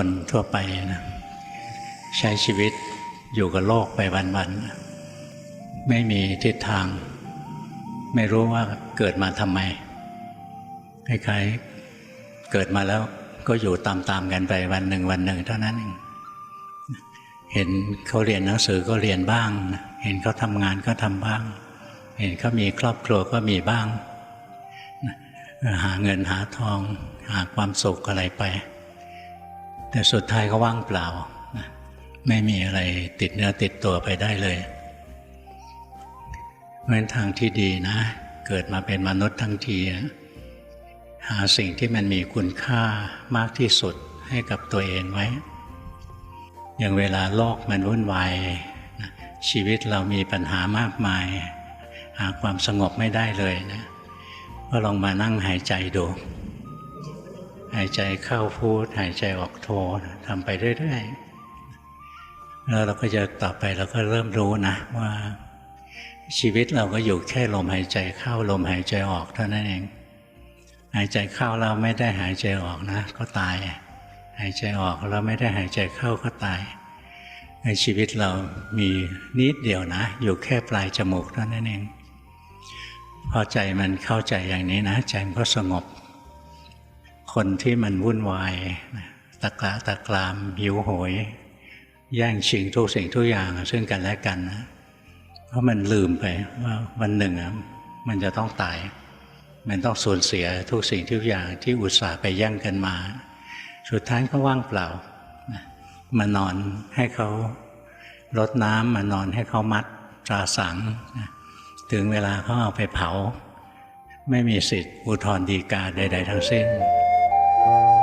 คนทั่วไปนะใช้ชีวิตอยู่กับโลกไปวันๆไม่มีทิศทาง ไม่รู้ว่าเกิดมาทำไมคล้ายๆเกิดมาแล้วก็อยู่ตามๆกันไปวันหนึ่งวันหนึ่งเท่านั้นเองเห็นเขาเรียนหนังสือก็เรียนบ้าง เห็นเขาทำงานก็ทำบ้าง เห็นเขามีครอบครัวก็มีบ้าง หาเงินหาทอง หาความสุขอะไรไป แต่สุดท้ายก็ว่างเปล่า ไม่มีอะไรติดเนื้อติดตัวไปได้เลยเพราะฉะนั้นทางที่ดีนะ เกิดมาเป็นมนุษย์ทั้งที หาสิ่งที่มันมีคุณค่ามากที่สุดให้กับตัวเองไว้ อย่างเวลาโลกมันวุ่นวายชีวิตเรามีปัญหามากมาย หาความสงบไม่ได้เลยนะ ก็ลองมานั่งหายใจดู หายใจเข้าพูด หายใจออกโททำไปเรื่อยๆแล้วเราก็จะต่อไปเราก็เริ่มรู้นะว่าชีวิตเราก็อยู่แค่ลมหายใจเข้าลมหายใจออกเท่านั้นเอง หายใจเข้าเราไม่ได้หายใจออกนะ ก็ตาย หายใจออกเราไม่ได้หายใจเข้าก็ตายในชีวิตเรามีนิดเดียวนะ อยู่แค่ปลายจมูกเท่านั้นเองพอใจมันเข้าใจอย่างนี้นะใจมันก็สงบ คนที่มันวุ่นวายตะกละตะกรามหิวโหย แย่งชิงทุกสิ่งทุกอย่างซึ่งกันและกันนะเพราะมันลืมไปว่าวันหนึ่งอะมันจะต้องตาย มันต้องสูญเสียทุกสิ่งทุกอย่างที่อุตส่าห์ไปแย่งกันมา สุดท้ายก็ว่างเปล่ามานอนให้เขารดน้ำมานอนให้เขามัดตราสัง ถึงเวลาเขาเอาไปเผา ไม่มีสิทธิ์อุทธรณ์ฎีกาใด ๆ ทั้งสิ้น thank you